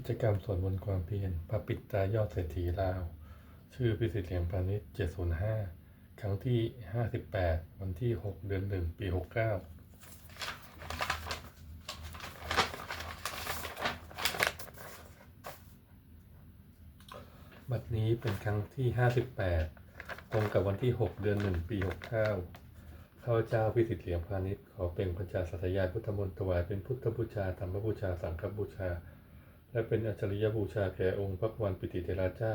กิจกรรมสวดมนต์ความเพียรพระปิดตายอดเศรษฐีลาว ชื่อพิสิทธิ์เหลียงพาณิชย์705 ครั้งที่ 58 วันที่ 6 เดือน 1 ปี 69บัดนี้เป็นครั้งที่ 58 ตรงกับวันที่ 6 เดือน 1 ปี 69ข้าพเจ้าพิสิทธิ์เหลียงพาณิชย์ขอเป็นพระจาสัตยาพุทธมนต์ถวายเป็นพุทธบูชาธรรมบูชา สังฆบูชา และเป็นอัจฉริยบูชาแก่องค์พระวันปิติเทราเจ้า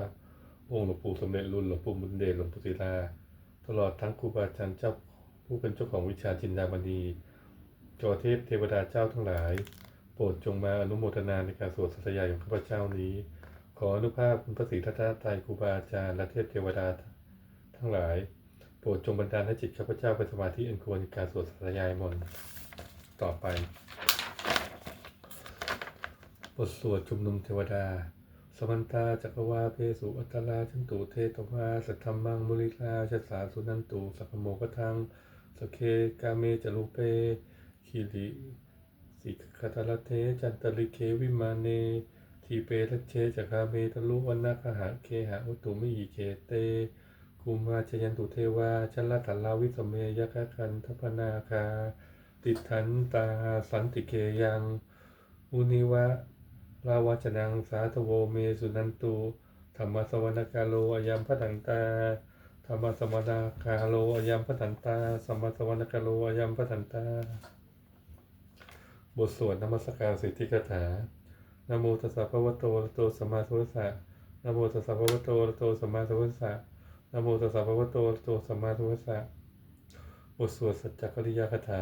องค์หลวงปู่สมเด็จรุ่นหลวงปู่บุญเดชหลวงปู่ศิลา ตลอดทั้งครูบาอาจารย์เจ้าผู้เป็นเจ้าของวิชาจินดามณีจอเทพเทวดาเจ้าทั้งหลาย โปรดจงมาอนุโมทนาในการสวดสัตยาของข้าพเจ้านี้ ขออนุภาพคุณพระศรีทัตตรัยครูบาอาจารย์และเทพเทวดาทั้งหลาย โปรดจงบันดาลให้จิตข้าพเจ้าเป็นสมาธิอันควรในการสวดสัตยายมนต์ต่อไป บทสวดชุมนุมเทวดา สมันตาจักรวาเพสุอัตตาชันตุเทตวาสัทธรรมังมุริลาชสาสุนันตุสัพโมกทังสเคกาเมจลุเปคิริสิกขตาลเทจันตริเควิมาเน ทีเปรเชจักาเมตลุวันนาคหะเคหะอุตุมิหิเคเตกุมาชยันตุเทวาชันละตัลลาวิสเมยะคะคันทพนาคา ติทันตาสันติเกยัง อุนิวะ ลาวาจนังสาธโวเมสุนันตุธรรมสวรรคาโลอยัมพทันตาธรรมสมนาคาโลอยัมพทันตาสมสวรรคาโลอยัมพทันตา บทสวดนมัสการสิทธิคาถานโมตัสสะภะวะโตระโตสัมมาสัมพุทธัสะนโมตัสสะภะวะโตระโตสัมมาสัมพุทธัสะนโมตัสสะภะวะโตระโตสัมมาสัมพุทธัสะบทสวดสัจจกริยาคาถา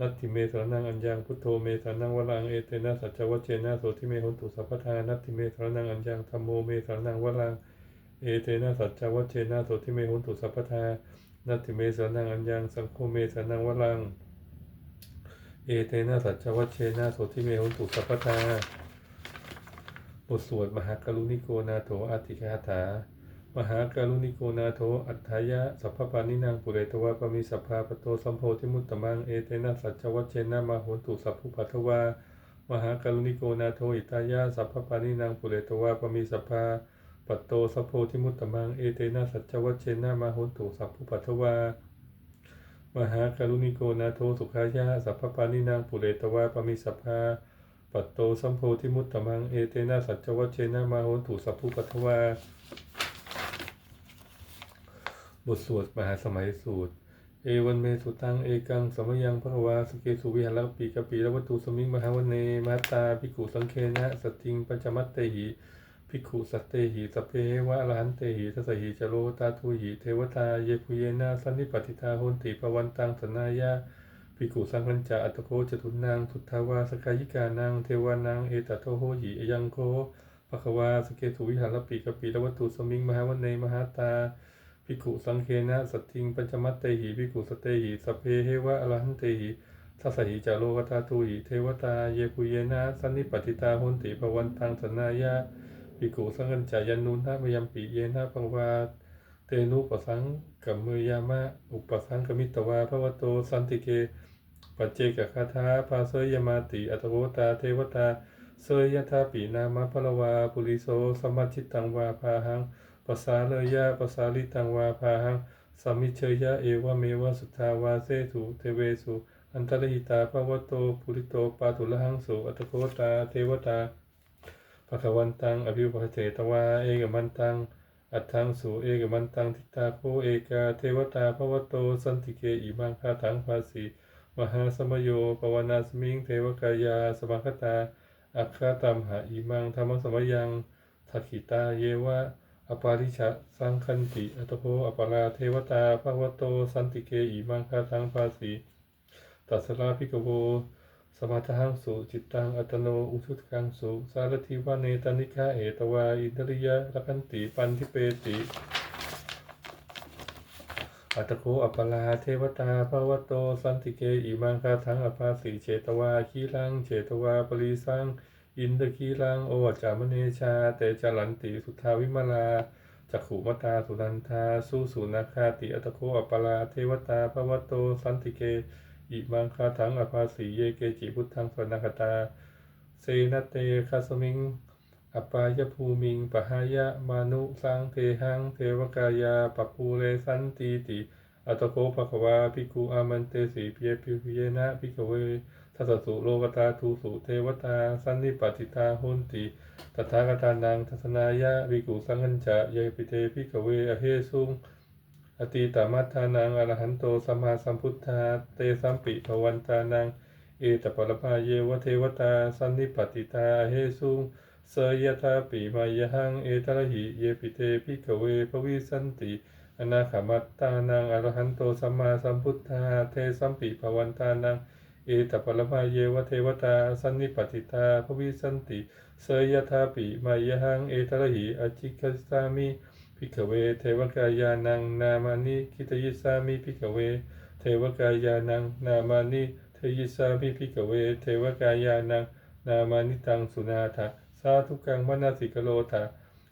นัตถิเมสรนังอัญญังพุทโธเมสรนังวรังเอเตนะสัจจวัชเชนะโสทิเมหุนตุสัพพทานัตถิเมสรนังอัญญังธรรมโมเมสรนังวรังเอเตนะสัจจวัชเชนะโสทิเมหุนตุสัพพทานัตถิเมสรนังอัญญังสังโฆเมสรนังวรังเอเตนะสัจจวัชเชนะโสทิเมหุนตุสัพพทาบทสวดมหากรุณิโกนาโถอาติคาถา มหาการุณิโกนาโทอัฏฐายะสัพพปานินางปุเรตวะปมิสัพพาปโตสัมโพธิมุตตมังเอเตนะสัจจวัชเชนะมาโหนตุสัพพุปัทวามหาการุณิโกนาโทอิตายะสัพพปานินางปุเรตวะปมิสัพพาปโตสัพโพธิมุตตมังเอเตนะสัจจวัชเชนะมาโหนตุสัพพุปัทวามหาการุณิโกนาโทสุขายะสัพพปานินางปุเรตวะปมิสัพพาปัตโตสัมโพธิมุตตมังเอเตนะสัจจวัชเชนะมาโหนตุสัพพุปัทวา บทสวดมหาสมัยสูตร เอวันเมสุตังเอกังสมยังพระวาสเกสุวิหารปีกปีละวัตถุสมิงมหาวันเนมาตาภิกขุสังเคนะสติงปัญจมัตเตหิภิกขุสัตเตหิสเพวะอรหันเตหิทัสหิจโรตาทุหิเทวตาเยปุเยนะสันนิปติทาโหนติปวันตังสนายาภิกขุสังคัญจาอัตโคจตุนางทุทธาวาสกายิกานางเทวานางเอตโทโหหิอยังโคภควาสเกสุวิหารปีกปีละวัตถุสมิงมหาวันเนมหาตา ภิกขุสังเคนะสัตทิงปัญจมัตเตหิภิกขุสเตหิสเพเฮวะอรหันเตหิทัสหิจาโลกตาตุหิเทวตาเยปุเยนะสันนิปติตาหุนติภวันตังสนายะภิกขุสังกัญจายันนุนทามยมปิเยนะปังวาเตนุปสังกัมมือยามะอุปสังกมิตวาภวโตสันติเกปัจเจกคาถาภาเสยมาติอัตโวตาเทวตาเสยยธาปีนามะพลวาปุริโสสมมัจจิตังวาพาหัง ปสาเลยยะปสาลิตังวาพาหังสามิเชยะเอวะเมวะสุทธาวาเสสุเทเวสุอันตรหิตาภวโตปุริโตปาตุละหังสุอัตโกตาเทวตาภควันตังอภิวะเจตวาเอกมันตังอัตถังสุเอกมันตังทิตาโคเอกาเทวตาภวโตสันติเกอิมังคาถังภาสีมหาสมโยปวนาสมิงเทวกายาสมัคตาอัคคาตัมหะอิมังธรรมสมยังทักขิตาเยวะ อปาริชะสังคันติ อัตโพอปาราเทวตาภควโต สันติเกอิมังคาทังภาสีตัสราภิกโวสมาทหังสุจิตตังอัตโนอุชุตกังสุสารทิวาเนตานิฆาเอตวาอินทริยะรักันติปันทิเปติอัตโคอปาราเทวตาภวโต สันติเกอิมังคาทังอภาสีเจตวาคีลังเจตวาปริสัง อินทคีลังโอวจามเนชา เตจารันติสุทาวิมาลาจักขุมตาสุนันทาสุสุนาคาติอัตโคอัปลาเทวตาภวโตสันติเก อิมังคาถังอภาสีเยเกจิพุทธังสวนาคตา เซนเตคาสมิงอปายภูมิงปะหายะมานุสังเทหังเทวกายาปปูเรสันติติอัตโกภควาภิกขุอามันเตสีเพียพิเยนะภิกขเว ทัสสุโลกตาทูสุเทวตา สันนิปติตาหุนติตถาคตานังทัศนายะภิกุสังัญจะเยปิเตภิกเวอเหสุงอติตามัทธานังอรหันโตสัมมาสัมพุทธาเตสัมปิภวันตานัง เอตปรภาเยวเทวตา สันนิปติตาเฮสุงเสยยธาปิมายหังเอตระหิเยปิเตพิกเวภวิสันติอนาคามัตตานังอรหันโตสัมมาสัมพุทธาเทสัมปิภวันตานัง เอตปรภาเยวเทวตาสันนิปติตาภวิสันติเสยยธาปิมายหังเอตระหิอจิคัสามิพิกเวเทวกายานังนามานิคิตยิสามิพิกเว เทวกายานังนามานิเทยิสามิพิกเว เทวกายานังนามานิตังสุนาถะสาธุกังมนาสิกโลถะ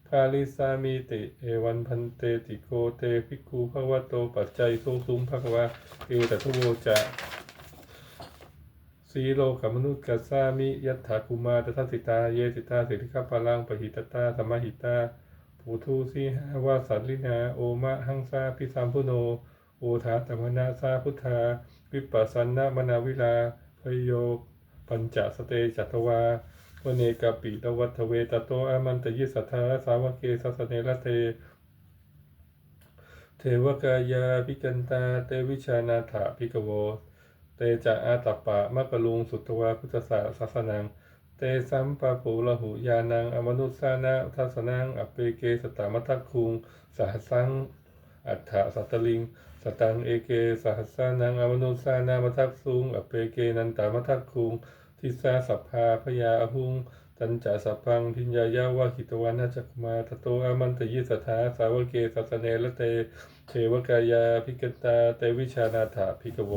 คาลิสามิติเอวันพันเตติโกเตภิกขุภวโตปัจจัยโทสุงภควาเอตทุโวจะ สีโลกมนุษย์กัสามิยัตถาคุมาตทัสิตา เยสิตาสิริคาปาลังปหิตตาสมหิตาปูทูสีหาวาสัตลินา โอมะหังซาพิสัมพุโน โอทาตมนาซาพุทธา วิปัสสนนมนาวิลาพโย ปัญจสเตจัตวาวเนกาปิตวัตเวตโตอามันตยิสัทธาสาวเกสัสเนละเท เทวกายาพิกันตา เตวิชานาถาพิกโว เตจะอาตปะมะกะลุงสุตวาพุทธศาสสนัง เตสัมปะปูละหุยานังอมนุสานะทัสนังอเปเกสตามัทัคคุงสหัสัง อัฏฐสัตตลิง สตังเอเกสหัสานังอมนุสานามัทักสุงอเปเกนันตามัทัคคุงทิสาสัพพาพยาอหุงตันจาสัพพังพิญญายาวาหิตวานาจักมาตโตอามันตยิสถาสาวเกสัสเนละเตเทวกายาพิกตาเตวิชานาถาพิกโว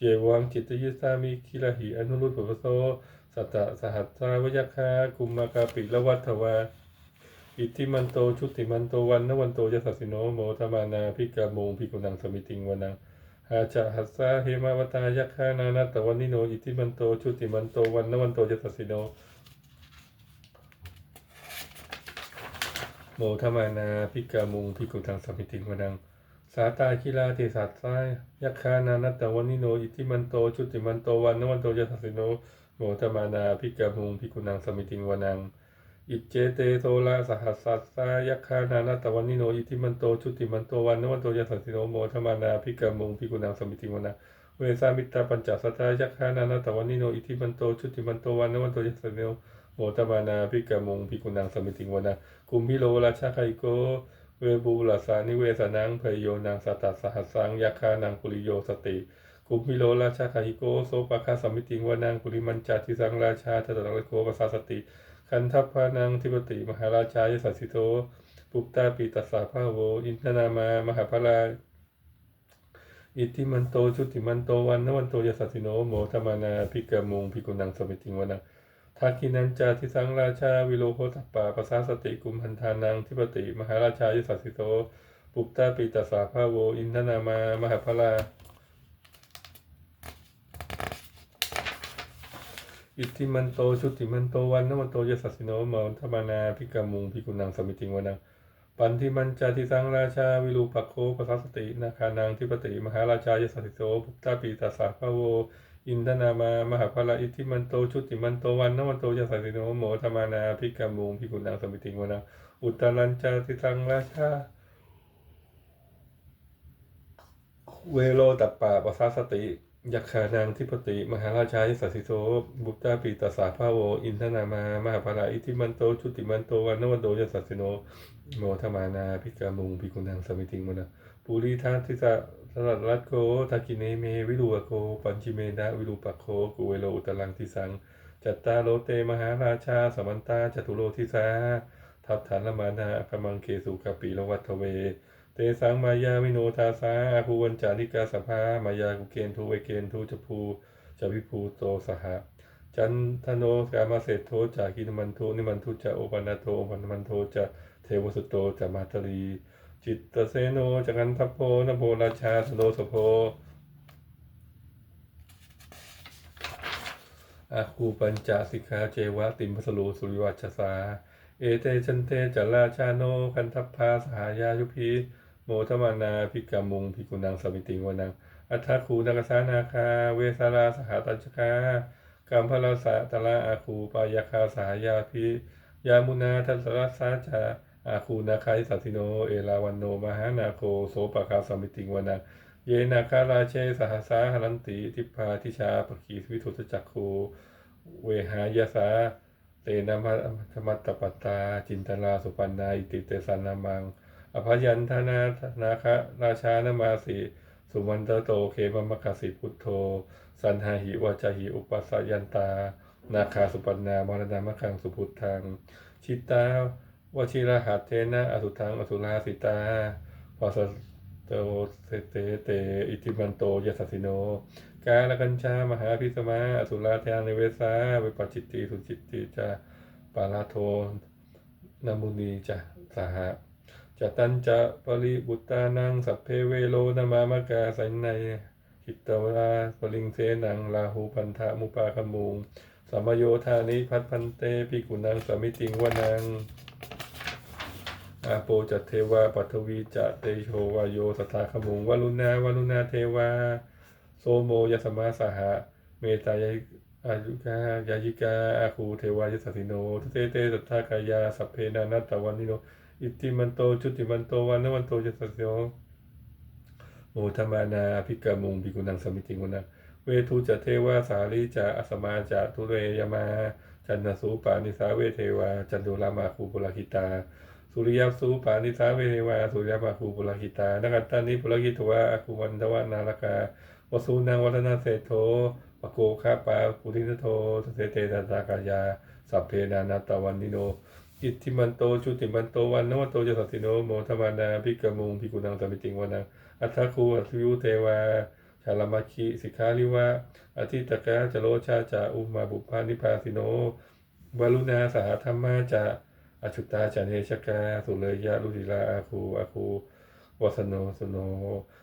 เยวังจิตยิสามิคิลหิอนุรุตปโสสัตตะสหัสสาวยคากุมมากาปิละวัฏวาอิทธิมันโตชุติมันโตวันนวันโตยสัสสิโนโมทมานาพิกาโมงพิกุนังสมิติงวนังหาจะหัสสาเฮมาวตายคานานาตวันนิโนอิทธิมันโตชุติมันโตวันนวันโตยสัสสิโนโมทมานาพิกาโมงพิกุนังสมิติงวนัง สาตาคิลาติสัตสายยักขานานัตตวันิโน อิทิมันโตชุติมันโตวันนวันโตยสัสสิโนโมทมานาพิกามุงพิกุนังสมิติงวนัง อิจเจเตโทลาสหัสสัสสายักขานานัตตวันิโน อิทิมันโตชุติมันโตวันนวันโตยสัสสิโนโมทมานาพิกามุงพิกุนังสมิติงวนัง เวสามิตาปัญจสัตายักขานานัตตวันิโน อิทิมันโตชุติมันโตวันนวันโตยสัสสิโนโมทมานาพิกามุงพิกุนังสมิติงวนังกุมพิโลราชาไคโก เวบูลาสานิเวสนังเพยโยนังสัตตสหัสสังยาคานังกุริโยสติกุมพิโลราชาคาหิโกโสปะคาสมิติงวานังกุริมันจาทิสังราชาทัตตะโกปสาสติ คันทัพพานังทิปติมหาราชายสัสสิโตปุปตาปิตัสสาภาโว อินทนามามหาพลาอิทธิมันโตชุติมันโตวันนวันโตยสัสสิโนโมธมานาพิกามุงพิกุนังสมิติงวานัง ทักกินันจาทิสังราชาวิโลโหตัปปาปสาสติกุมพันธานังทิปติ มหาราชายสัสสิโต ปุปตาปิตัสาภาโว อินทนามามหาพลาอิทธิมันโตชุติมันโตวันนวันโตยสัสสิโนมอนธมานาพิกามุงพิกุนังสมิติงวนังปันทิมันจาทิสังราชาวิรูปัโคปสัสสตินาคานังทิปติ มหาราชายสัสสิโตปุปตาปิตัสสาภาโว อินทนามามหาพลาอิทธิมันโตชุติมันโตวันนวันโตยสัสสิโนโมธมานาพิกามุงพิกุนังสมิติงวนังอุตรัญจาทิสังราชาเวโรตัปปาปสาสติยักขานางทิปติ มหาราชายสัสิโตบุตตาปิตัสาภาโว อินทนามามหาภราอิทิมันโตชุติมันโตวันนวันโตยสัสสิโนโมธมานาพิกามุงพิกุนังสมิติงมนะปุริทัทิสะ สลัดรัตโกทากิเนเมวิรูปโกปัญจิเมนะวิรูปโคกุเวโลอุตลังทิสัง จัตตาโลเตมหาราชาสมันตาจตุโลทิสาทัพฐานละมานาคมังเคสุกปิลวัตเว เตสังมายาวิโนทาสาอาภูวันจานิกาสภามายากุเกนทูเวเกนทูจภูจะวิภูโตสหะจันทโนกามาเศรษโทจากินมันโทนิมันทุจะโอปันนาโทโอปันมันโทจะเทวสุตโตจะมาตรี จิตตเสโนจักันทัพโพนโพราชาสโนสโพอาคูปัญจสิกขาเจวะติมพสโลสุริวัชสา เอเตชันเตจราชาโนคันทัพพาสหายายุพีโมทมานาพิกามุงพิกุนังสมิติงวนัง อัฏฐคูนักสานาคา เวสาราสหตัญชกากัมพลสะตละอาคูปายาคาสหายาพิยามุนาทัสรัสสาจา อาคูนาคายสัตติโน เอลาวันโน มหานาโคโสปะคาสมิติงวนังเยนาคาราเชสหสาหรันติทิพาทิชาปกีวิทุตจักคูเวหายาสาเตนะมัธรรมัตตปตา จินตราสุปันนาอิติเตสันนามัง อภยันธนานาคะราชานามาสีสุมันตโตเคมมคสิพุทโธ สันหาหิวาจหิอุปัสสยันตา นาคาสุปันนามรณามะคังสุพุทธัง ชิตา วชิรหัตเทนะอสุทังอสุราสิตาปาสโตเสเตเตอิติมันโตยสัสสิโน กาลกัญชามหาพิสมาอสุราเทานเวสาเวปปจิตติสุจิตติจาปาลาโทนามุนีจะสหะจะตันจะปริบุตานังสัพเพเวโลนามามกาสันในหิตตวราปริงเสนังลาหูพันธะมุปาคมุงสัมมโยธานิพัดพันเตปิกุนังสมิติงวนัง อาโปจัตเทวาปัทวีจะเตโชวายโยสทธาขมุงวลุณาวลุณาเทวา โสโมยสมาสหะ เมตายอายุกายายิกาอาคูเทวายสัสิโนทุเตเตสัทธากายาสัพเพนานัตตวันนิโนอิติมันโตจุติมันโตวันนวันโตยสัสิโนโมธมานาภิกามุงภิกุนังสมิติงวนะเวทุจะเทวาสาลีจะอสมาจะทุเรยมา จันนสูปานิสาเวเทวา จันโดรามาคูปุลหิตา สุริยสูปานิสาเวเทวาสุริยมาคูปุลหิตานักัตานิปุลหิตวะอคูวันทวานาลกาวสูนังวัฒนาเศรษโธปโกคาปาปุรินโทสเตเตตัตากายาสัพเพนานาตวันนิโนอิทธิมันโตชุติมันโตวันนวโตยสัสิโนโมทมานาภิกมุงภิกุนังสมิติงวนังอัตถคูอัตยุเทวาชาลมัคคิสิกขาลิวะอธิตกะจโรชาจาอุมาบุพานิพาสิโนวลุณาสหธรรมาจะ อชุตตาจันเนชกาสุเลยะลุติลาอาคูอาคูวัสโนสโน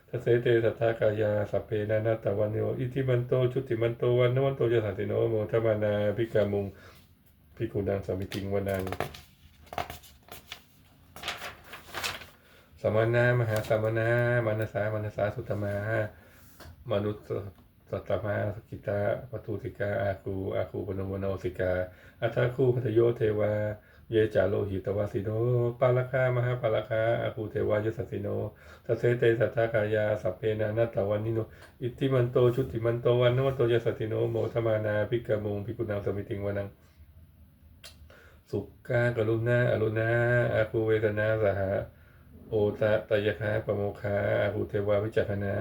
ทัเสเตสัทธากายาสัพเพนานาตวันโนอิทิมันโตชุติมันโตวันนวันโตยะสัสสิโนโมทมานาภิกามุงภิกุนังสมิติงวนังสมณามหาสมณามานสามานสาสุตมามนุษย์สัตตมาสกิตาปทุสิกาอาคูอาคูปนมโนสิกาอัทาคูพัทโยเทวา เยจาโลหิตวสิโนปาลคามหาปาลคาอาคูเทวายสัสสิโนทัสเสเตสัทธากายาสัพเพนานัตตวันนิโน อิทธิมันโตชุติมันโตวันนวันโตยสัสสิโนโมทมานาภิกขมุงภิกุนังสมิติงวันังสุกากรุณาอรุณาอาคูเวทนาสหะโอตะตยคาปโมคาอาหุเทวาวิจักนา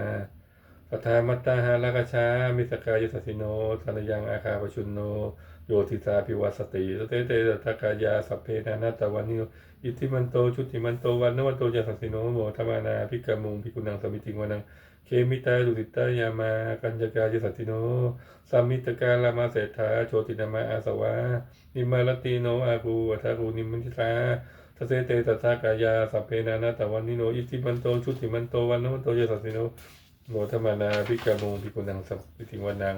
สัทธามัตตาหาลกชามิสกายสัสสิโนธนยังอาคาปชุนโน โยติสาพิวัสติสเตเตสัทธกายาสัพเพนานาตะวันนิโนอิทิมันโตชุติมันโตวันนวันโตยสัสสิโนโมธรรมานาภิกขมุงภิกุนังสมิติงวันังเคมิตาดุติตายามากัญจกายสัสสิโนสัมมิตกาลามาเศรษฐาโชตินามาอาสวานิมารติโนอาคูอัทาคูนิมมันทิตาทเสเตตัสสากายาสัพเพนานาตะวันนิโนอิทิมันโตชุติมันโตวันนวันโตยสัสสิโนโมทมานาภิกามุงภิกุนังสมิติงวันัง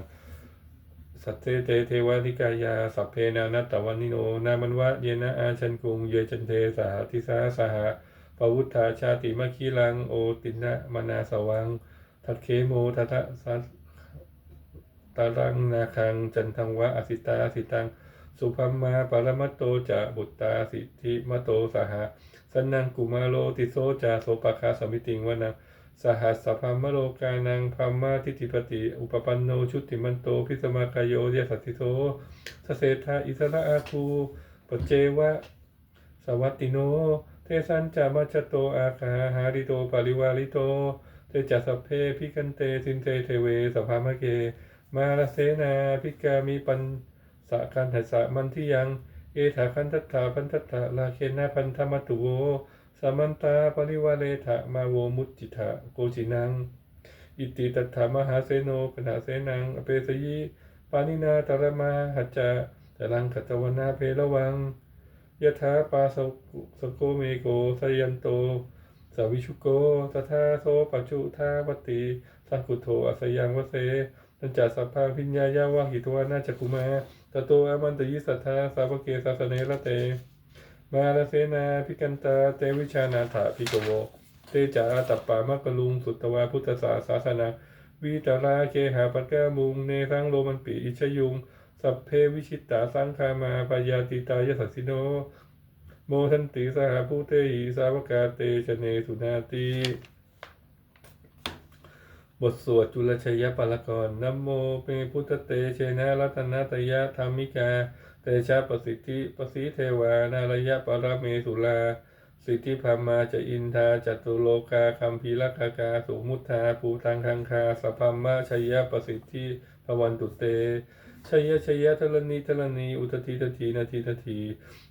สัตเตเตเทวานิกายา สัพเพนานาตตวันนิโน นามันวะเยนะอาชันกุง เยจันเทสหทิสาสหะปวุฒาชาติมะคีลัง โอตินะมนาสวัง ทัตเคโมทัตสัตตารังนาคัง จันทังวะอสิตาสิตัง สุพัมมาปรมัตโตจะบุตตาสิทธิมโตสหะสันนังกุมาโลติโสจาโสปะคาสมิติงวนัง สหัสสพัมมโลกานังพัมมาทิติปติอุปปันโนชุติมันโตพิสมากายโยเยสัตติโตสเสธาอิสระอาคูปเจวะสวัตติโน เทสันจามัจโตอาคาหาริโตปาริวาริโตเตจัสเพพิกันเตสินเตเทเวสภามะเก มาลเสนาพิกามีปันสะคันหัสสะมันที่ยัง เอถาคันทัตถาพันทัตถาลาเคนาพันธมัตตุโว สามันตาปริวาเลถะมาโวมุตจิทะโกจินัง อิติตัตถามหาเสโนขณะเสนัง อเปสยิปานินาตรมาหัจจะตรังขตวนาเพระวังยะถาปาสกุสโกเมโกสยันโตสวิชุโกตถาโสปัจจุทาวติสังคุโทอัสยังวเสนันจัสสพพาพิญญายาวาหิตวานาจักุมาตโตอมันตยิสัทธาสาวกเกสาสเนระเต มาลเสนาพิกันตาเตวิชานาถาพิกโว เตจาตัปปามะกะลุงสุตตวาพุทธศาสาสนาวิตาราเคหาปะกามุงเนรังโรมันปีอิชยุง สัพเพวิชิตตาสังคามาปยาติตายสัสสิโน โมทันติสหภูเตหิสาวกาเตชเนสุนาติบทสวดจุลชยปารกรนโมเปพุทธเตเชนะรัตนาตยะธรรมิกา เตชะประสิทธิประสิเทวานารยะปรเมสุลา สิทธิพรหมาจะอินทาจตุโลกาคัมพีรักากาสุมุทธาภูตังคังคาสพพมมะชยะประสิทธิภวันตุเตชัยะชยะทรณีทรณีอุตติตทีนาทีนาที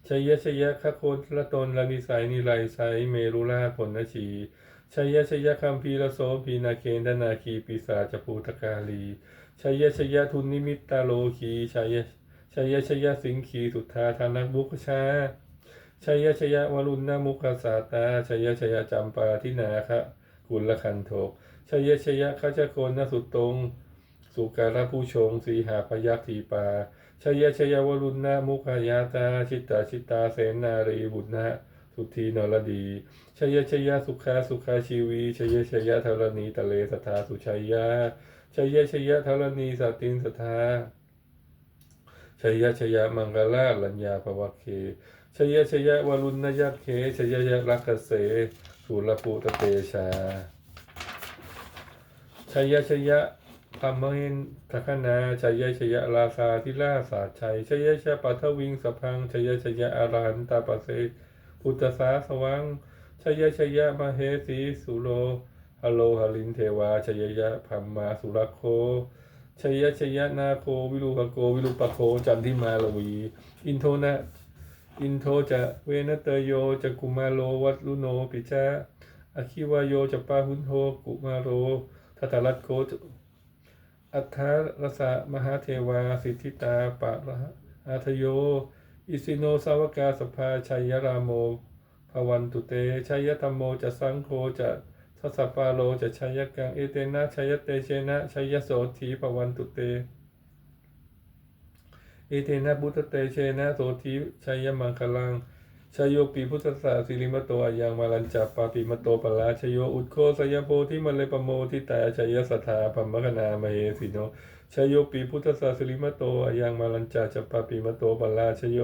ชัยะชยะคะโคนละตนละนิสัยนิไลไซเมรุราผลนชีชัยะชยะคัมพีระโสพีนาเคนดนาคีปิสาจภูตกาลีชัยะชยะทุนนิมิตตาโลคีชัยะ ชยะชยะสิงคีสุทธาธนักบุคชาชยชยวรุณนามุขสาตาชยชยจำปาทินาคะกุลคันโทกชยชยขจโกนนสุตตงสุการะผู้ชง สีหาพยัคฆ์ทีปาชยชยวรุณนามุขายาตา ชิตตาชิตาเสนารีบุญนะสุธีนรดีชยชยสุขาสุขาชีวีชยชยธรณีตะเลสทาสุชัยยาชยชยธรณีสตินสทา ชยชยะมังกลาลัญญาภวเคชยชยะวรุณยักเคชยยะรักเกษสุรภูตเตชาชยชยธรรมเห็นทัคนาชยชยะราคาทิราสาชัยชยชปัทวิงสพังชยชยะอารันตาปเสพุทธสาสวังชยชยะมเหสีสุโลฮโลหลินเทวาชยยะพัมมาสุรโค ชยะชยะนาโควิรุปโกวิรุปโคจันทิมาลวี อินโทนะ อินโทจะเวนเตโยจะกุมาโลวัตลุโนปิชาอคิวายโยจะปาหุนโทกุมาโรทัตรัตโคอัฏฐารสะมหาเทวาสิทธิตาปะระอาทโย อิสิโนสาวกาสภาชัยรามโมภวันตุเตชัยธรรมโมจะสังโฆจะ สสปาโลจะชัยกังเอเตนะชัยเตเชนะชัยโสธีภวันตุเตเอเทนะพุทธเตเชนะโสธิชัยมังคลังชยโยปีพุทธศาสิริมโตอายังมาลัญจัปปาปิมโตปลาชโยอุดโคสยโพธิมันเลปโมทิตาชยสถาพัมมคณามเหสิโนชยโยปีพุทธศาสิริมโตอายังมาลัญจาจัปปาปิมโตปลาชโย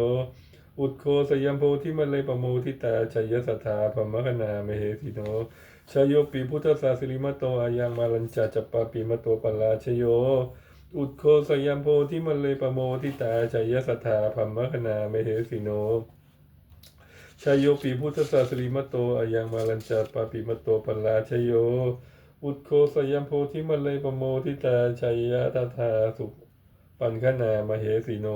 อุดโคสยมโพธิมันเลปโมทิตาชยสถาพัมมคณามเหสิโน ชยโยปีพุทธศาสิริมโตอายังมาลัญจาจัปปาปิมโตปลาชโย อุดโคสยามโพธิมันเลปโมทิตาชัยสัทธาพัมมคณาเมเหสิโนชายโยปีพุทธศาสิริมตโตอายังมาลัญจาปาปิมตโตปัลลาชยโย อุดโคสยามโพธิมันเลปโมทิตาชัยตัทธาสุปันขนามเหสีโน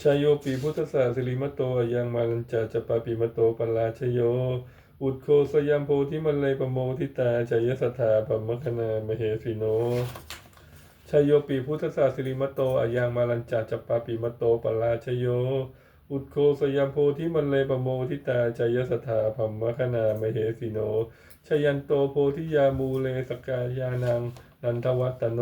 ชายโยปีพุทธศาสิริมตโตอายังมาลัญจาจปาปิมตโตปัลลาชโย อุดโคสยามโพธิมันเลยปโมทิตาชัยสัทธาพัมมคณามเหสีโนชยโยปีพุทธศาสิริมโตอายังมาลัญจาจัปปาปิมโตปลาชโย อุดโคสยามโพธิมันเลปโมทิตาจยสถาพัมมคณามเหสิโนชยันโตโพธิยามูเลสกายานังนันทวัตโน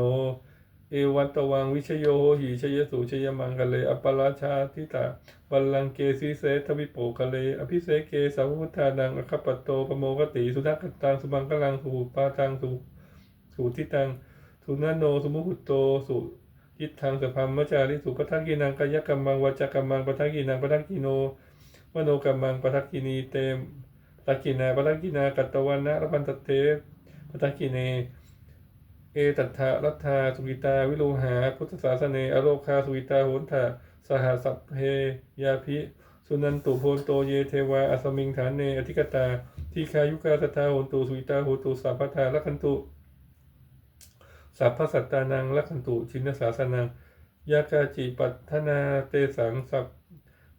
เอวัตตวังวิชโยหิชยสุชยมังกะเลอปราชาทิตาบัลลังเกสีเสทวิโปกะเลอภิเสเกสาวุธานังอคปตโตปโมกติสุนักตังสุมังกลังสุปาตังสุสุทิตังทุนาโนสมุหุตโตสุยิทธังสพัมมจาริสุปทักกินังกายกรรมังวจกรรมังปทักกินังปทักกิโนมโนกรรมังปทักกินีเตมปทักกินาปทักกินากัตตวันนะรพันตเตปทักกิเน เอตัทธะรัตธาสุกิตา วิโลหา พุทธศาสเนอโรคาสุกิตาโหนทาสหสัพเพยาภิสุนันตุโพนโตเยเทวาอสมิงฐานเนอธิกตาทีคายุกาตถาโหนตุสุกิตาโหตุสัพพทาลักขันตุสัพพสัตตานังลักขันตุชินสาสนังยากาจิปัฏฐนาเตสังสัพ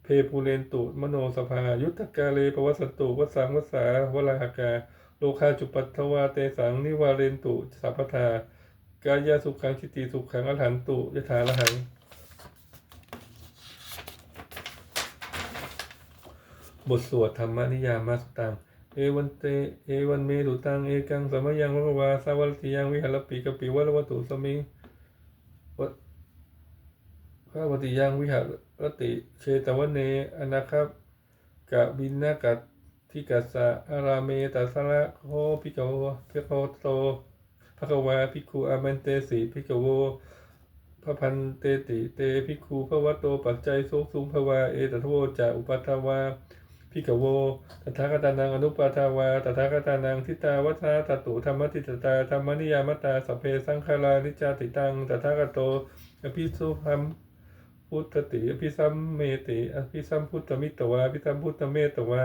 เพภูเรนตุ มโนสภา ยุทธกาเลปวัสตุวสังวสาวลาหกา โลคาจุปัตถวาเตสังนิวาเรนตุสัพพทากายาสุขังชิติสุขังอรหันตุยถาละหังบทสวดธรรมนิยามาสตัง เอวันเต เอวันเมตุตัง เอกังสมยังวะวาสาวัลติยังวิหารปิกปิวัลวัตุสมิงวะข้าวติยังวิหารติเชตวันเนอนาครับกะบินนากัต ทิกัสสะอาราเมตัสสะระโคพิกโวพิกโวโตภะคะวาภิกขุอามันเตสีภิกขโวพระพันเตติเตภิกขุพระวะโตปัจจัยสุสุงภวาเอตโทจะอุปัฏฐวาภิกขโวตถาคตานังอนุปัฏฐวาตถาคตานังทิตาวัฏตตุธรรมติตตาธรรมนิยามตาสเพสังขารานิจจติตังตถาคโตอภิสุพัมพุทธติอภิสัมเมติอภิสัมพุทธมิตวาอภิสัมพุทธเมตวา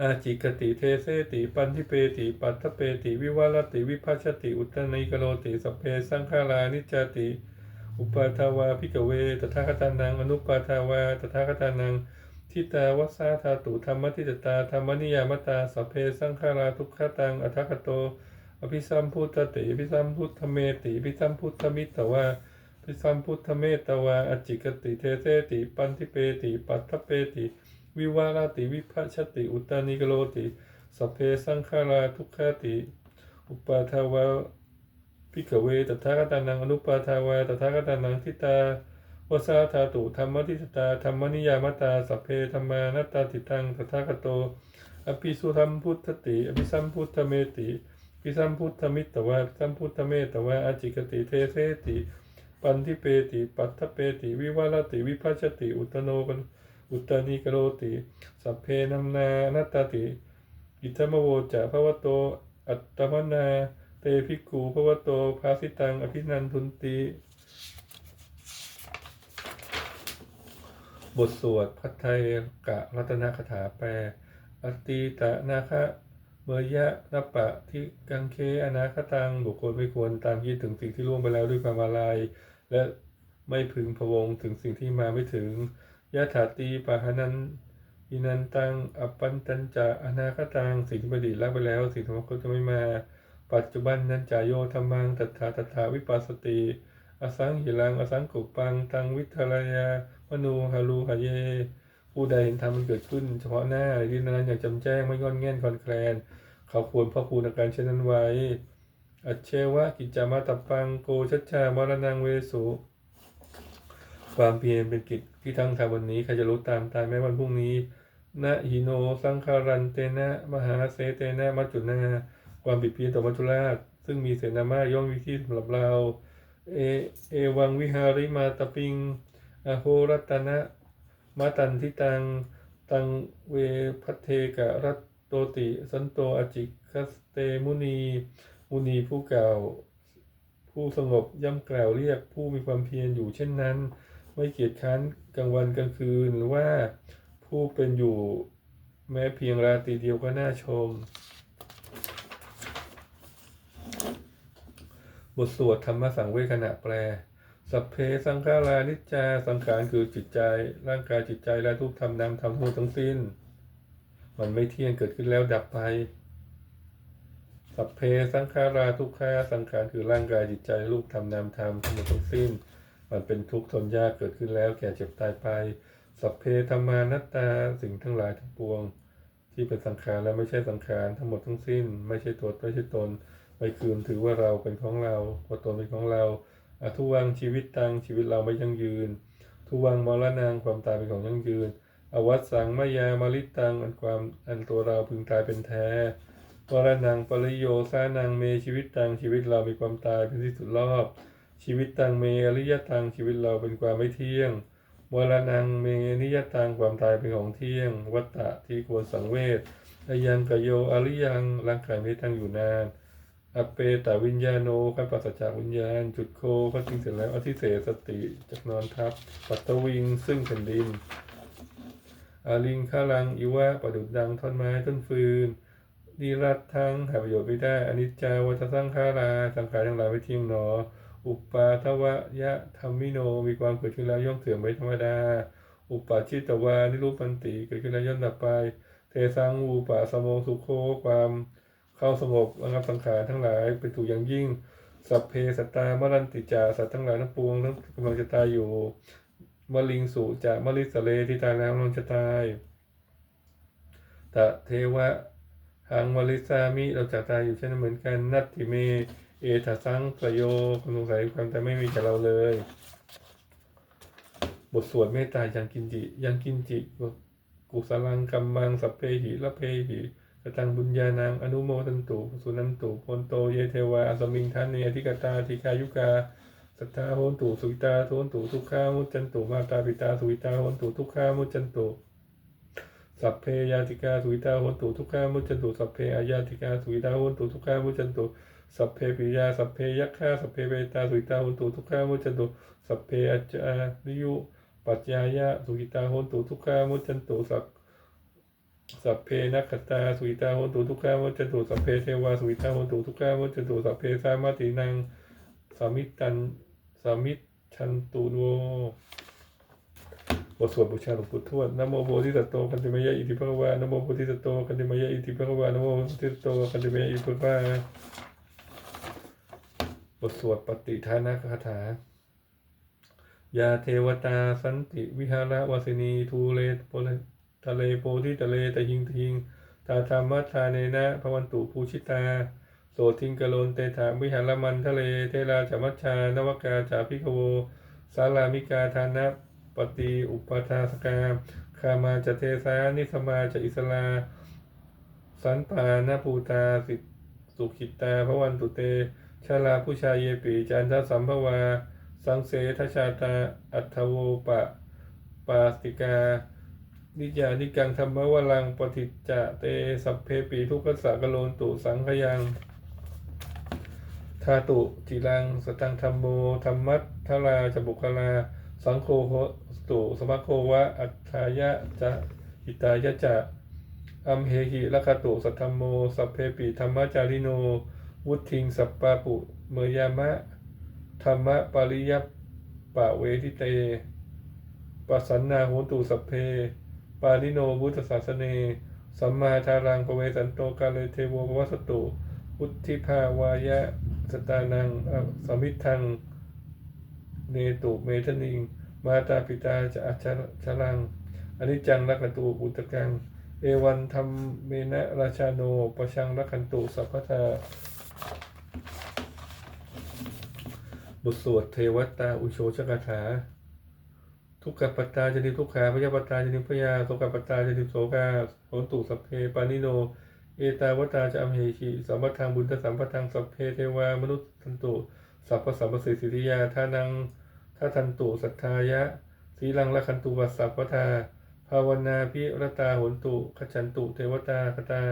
อาจิกติเทเสติปันทิเปติปัตถเปติวิวารติวิภัชติอุตนิกโรติสเพสังขารานิจติ อุปาทาวาพิกเวตถาคตานังอนุปาทาวาตถาคตานังทิตาวัสาธาตุธรรมทิตตาธรรมนิยามตาสเพสังขาราทุกขตังอัฏฐคโต อภิสัมพุทธติอภิสัมพุทธเมติอภิสัมพุทธมิตวาพิสัมพุทธเมตวาอจิกติเทเสติปันทิเปติปัตถเปติ วิวารติวิภัชติ อุตานิกโลติสพเพสังขาราทุกขติ อุปาทาวาพิกเวตถาคตานังอนุปาทาวาตถาคตานังทิตาวสาธาตุธรรมทิตตาธรรมนิยามตาสัพเพธรรมานัตตาติตังตถาคโต อภิสุธรรมพุทธติอภิสัมพุทธเมติอภิสัมพุทธมิตวาอภิสัมพุทธเมตวาอจิกติเทเสติ ปันทิเปติ ปัตถเปติ วิวารติ วิภัชติ อุตโนกัน อุตตานิกโรติสัพเพนัมนานัตตติอิทธมโวจะภวโต อัตตมนาเตภิกขุภวโตภาสิตังอภินันทุนติ บทสวดพัทไทยกะรัตนคาถาแปลอติตะนาคะเมยะนัปปะที่กังเคอนาคตังบุคคลไม่ควรตามคิดถึงสิ่งที่ล่วงไปแล้วด้วยความอาลัยและไม่พึงพะวงถึงสิ่งที่มาไม่ถึง ยะถาตีปะหานันอินันตังอปปันตันจะอนาคตังสิ่งที่ประดิษฐ์ละไปแล้ว สิ่งที่มันก็จะไม่มา ปัจจุบันนั้นจายโยธรรมังตัทธาตถาวิปัสสติ อสังหิลังอสังกุปังตังวิทรายามนูฮารูหะเย ผู้ใดเห็นธรรมมันเกิดขึ้น เฉพาะหน้าที่นั้นอย่างจำแจ้งไม่งอนแง่นคอนแคลน เขาควรพ่อคูณการเช่นนั้นไว้ อัจเชวะกิจจามาตับปังโกชัชชามรณังเวสุ ความเพียรเป็นกิจที่ทั้งทำวันนี้ใครจะรู้ตามตายแม้วันพรุ่งนี้นะหิโน สังคารันเตนะ มหาเสเตนะมัจจุนา ความผิดเพี้ยนต่อมัจจุราช ซึ่งมีเสนามาย่อมวิธีสำหรับเรา เอเอวังวิหาริมาตปิงอโหรัตนะมาตันทิตัง ตังเวพัเทกะรัตโตติ สันโตอจิคัสเตมุนี มุนีผู้เก่า ผู้สงบย่ำกล่าวเรียกผู้มีความเพียรอยู่เช่นนั้น ไม่เกียจค้านกลางวันกลางคืนว่าผู้เป็นอยู่แม้เพียงราตรีเดียวก็น่าชม บทสวดธรรมสังเวชขณะแปล สัพเพสังขารานิจจา สังขารคือจิตใจ ร่างกายจิตใจและทุกธรรมนามธรรมทั้งทั้งสิ้น มันไม่เที่ยงเกิดขึ้นแล้วดับไป สัพเพสังขาราทุกขาสังขารคือร่างกายจิตใจรูปธรรมนามธรรมทั้งหมดทั้งสิ้น มันเป็นทุกข์ทนยากเกิดขึ้นแล้ว แก่เจ็บตายไป สัพเพธรรมานัตตาสิ่งทั้งหลายทั้งปวง ที่เป็นสังขารและไม่ใช่สังขารทั้งหมดทั้งสิ้น ไม่ใช่ตัวไม่ใช่ตนไม่คืนถือว่าเราเป็นของเราว่าตนเป็นของเราอทุวังชีวิตตังชีวิตเราไม่ยั่งยืน ทุวังมรณางความตายเป็นของยั่งยืน อวัตสังมายามาริตังอันความอันตัวเราพึงตายเป็นแท้วรนังปริโยสานังเมชีวิตตังชีวิตเรามีความตายเป็นที่สุดรอบ ชีวิตตังเมอริยตังชีวิตเราเป็นความไม่เที่ยงวรนังเมนิยตังความตายเป็นของเที่ยง วัตตะที่ควรสังเวชอายังกโยอริยังร่างกายไม่ตั้งอยู่นานอเปตวิญญาโนการปราศจากวิญญาณ จุดโคก็จริงเสร็จแล้วอธิเสสติจากนอนทับ ปัตตวิงซึ่งแผ่นดินอาลิงข้าลังอิวะประดุดดังท่อนไม้ต้นฟืนนิรัตทั้งหาประโยชน์ไม่ได้อนิจจาวัฏสังขาราสังขารทั้งหลายไม่เที่ยงหนอ อุปาทวะยะธรรมิโน มีความเกิดขึ้นแล้วย่อมเสื่อมไปธรรมดา อุปาชิตวานิรูปันติ เกิดขึ้นแล้วย่อมดับไป เทสังอุปาสโมสุโค ความเข้าสงบระงับสังขารทั้งหลายเป็นถูกอย่างยิ่ง สัพเพสัตตามรันติจาสัตว์ทั้งหลายทั้งปวงทั้งกำลังจะตายอยู่มลิงสุจะมลิสเลที่ตายแล้วกำลังจะตายตะเทวะหังมลิสามิเราจะตายอยู่เช่นนั้นเหมือนกันนัตติเม เอทาสังประโยความสงสัยความแต่ไม่มีกับเราเลย บทสวดเมตตายังกินจิ ยังกินจิกุสลังกัมมังสัพเพหิละเพหิกตังบุญญาณังอนุโมทันตุสุนันตุพนโตเยเทวาอสมิงทานเนอธิกตาธิคายุกาสัทธาโหนตุสุวิตาโหนตุทุกขามุจจันตุมาตาปิตาสุวิตาโหนตุทุกขามุจจันตุสัพเพยาติกาสุวิตาโหนตุทุกขามุจจันตุสัพเพอายาติกาสุวิตาโหนตุทุกขามุจจันตุ สัพเพปิยาสัพเพยัคฆาสัพเพเวตาสุวิตาโหนตุทุกขามุจจันตุสัพเพอัจจาริยุปัจจายะสุวิตาโหนตุทุกขามุจจันตุสัพสัพเพนักขตาสุวิตาโหนตุทุกขามุจจันตุสัพเพเทวาสุวิตาโหนตุทุกขามุจจันตุสัพเพสามาตินังสามิตันสามิชันตุโวบทสวดบูชาหลวงปู่ทวดนะโมโพธิสัตโตคันติมายะอิติภะคะวานะโมโพธิสัตโตคันติมายะอิติภะคะวานะโมโพธิสัตโตคันติมายะอิติภะคะวา ทสวดปฏิทานคาถายาเทวตาสันติวิหารวาสินีทูเลโพลทะเลโพธิทะเลตะหิงทิงตาธรรมทาเนนะพวันตุภูชิตา โสทิงกะโลนเตถาวิหารมันทะเลเทราจามัชชานวกาจาพิกโว สารามิกาทานะปฏิอุปทาสกาคามาจะเทสานิสมาจะอิสลา สันปานาภูตาสิสุขิตาพระวันตุเต ชาลาผู้ชายเยปีจันทสัมภวา สังเสทชาตา อัทโวปะ ปาสติกา นิจานิกังธรรมวลังปฏิจจะเต สัพเพปีทุกขสะกโลนตุสังขยังทาตุจิรัง สตังธรรมโมธรรมัตทราจบุคลา สังโฆโหตุสมะโควะ อัฏฐายะจะอิตายะจะอัมเหหิละคตุสัทธมโม สัพเพปิธรรมจาริโน วุทิงสัปปะปุเมยามะ ธรรมะปริยัปปะเวทิเตปัสสันนาโหตุสัพเพ ปาลิโนบุตตศาสเน สัมมาทารังปเวสันโตกาเลเทโวภวสตุพุทธิภาวายะสตานังอสมิทัง เนตุเมทนิง มาตาปิตาจะอัจฉรังอนิจจังรักขตูอุตกัง เอวันธรรมเมนะราชาโนประชังรักขันตุสัพพทา บทสวดเทวตาอุโชชกถา ทุกขปตตาจนิทุกขาพยาปตตาจนิพยาโสกปตตาจนิโสกาโหตุสัพเพปานิโน เอตาวตาจะอัมเหหิสัมปทางบุญตสัมปทางสัพเพเทวามนุษย์ทันตุสัพพสัมปสิสิทธิยาทานังทัทันตุสัทธายะสีลังละคันตุวัสสัพพทาภาวนาพิรตาโหนตุขจันตุเทวตาคตา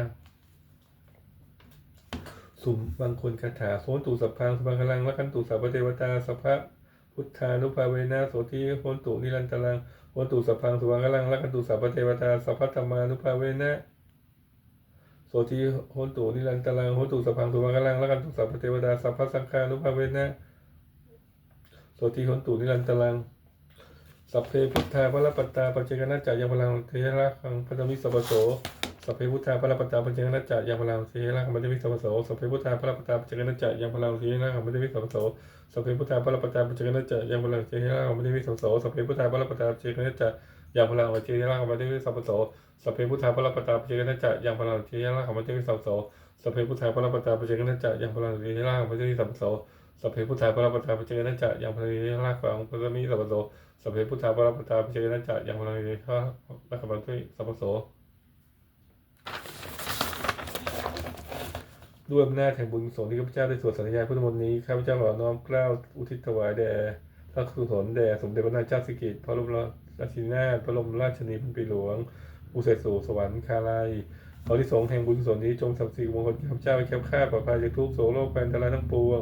สุมบางคนคาถาโหนตุสัพพังสบังคลังละคันตุสัพเทวตาสัพพะพุทธานุภาเวนะโสติโหนตุนิรันตรังโหนตุสัพพังสบังคลังละคันตุสัพเทวตาสัพพธรรมานุภาเวนะโสติโหนตุนิรันตรังโหนตุสัพพังสุวังกลังละกันตุสัพเทวดาสัพพสังฆานุภาเวนะโสติโหนตุนิรันตรังสัพเพพุทธาพระปัตตาปัจเจกนัจจายังพลังเทระขังพันธมิสัพโส สัพเพพุทธาพระปัตตาปัจเจกนัจจายังพลังเทระขังพันธมิสัพโสสัพเพพุทธาพระปัตตาปัจเจกนัจจายังพลังเทระขังพันธมิสัพโสสัพเพพุทธาพระปัตตาปัจเจกนัจจายังพลังเทระขังพันธมิสัพโสสัพเพพุทธาพระปัตาปัจจกนัจจายังพลังปัจเจกนัจจายังพลังเทระขังพันธมิสัพโสสัพเพพุทธาพระปตาปเจกนัจจะยังพลังเทียร่างของมันจะมีสัมโสสัพเพพุทธาพระปตาปเจกนัจจะยังพลังเทียร่างของมันจะมีสัมโสสัพเพพุทธาพระปตาปเจกนัจจะยังพลังเทียร่างของมันจะมีสัมโสสัพเพพุทธาพระปตาปเจกนัจจะยังพลังเทียร่างของมันจะมีสัมโส ด้วยอำนาจแห่งบุญกุศลที่ข้าพเจ้าได้สวดสัญญาพุทธมนต์นี้ข้าพเจ้าขอน้อมเกล้าอุทิศถวายแด่พระกุศลแด่สมเด็จพระนางเจ้าสิริกิติ์พระบรมราชินีนาถพระบรมราชชนีพันปีหลวงผู้เสสู่สวรรค์คาลัยขอที่สงแห่งบุญกุศลนี้จงสัมสิทธิ์มงคลข้าพเจ้าให้แค้วคลาปลอดภัยจากทุกโศกโรคภัยอันตรายทั้งปวง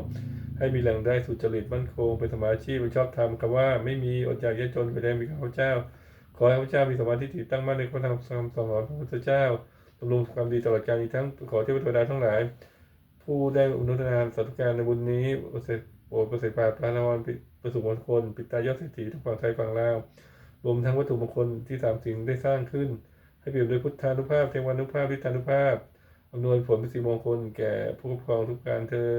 ให้มีแหล่งได้สุจริตมั่นคงเป็นสมาชีพเป็นชอบธรรมคำว่าไม่มีอดอยากยากจนไปแดงมีข้าพเจ้า ขอให้ข้าพเจ้ามีสมาธิตั้งมั่นในพระธรรมคำสอนของพระพุทธเจ้าบำรงความดีตลอดกาลอีกทั้งขอเทวดาทั้งหลาย ผู้ได้อุนุทนานสัตว์การในบุญนี้ประเสริฐโอประเสริฐปาดประนวันประสุมงคลปิตายอดเศรษฐีทั้งฝั่งไทยฝั่งลาวรวมทั้งวัตถุมงคลที่สามสิ่งได้สร้างขึ้น ให้เปรียมด้วยพุทธานุภาพเทวานุภาพทิฏฐานุภาพอำนวยผลเป็นสิมงคลแก่ผู้ปกครองทุกการเธอ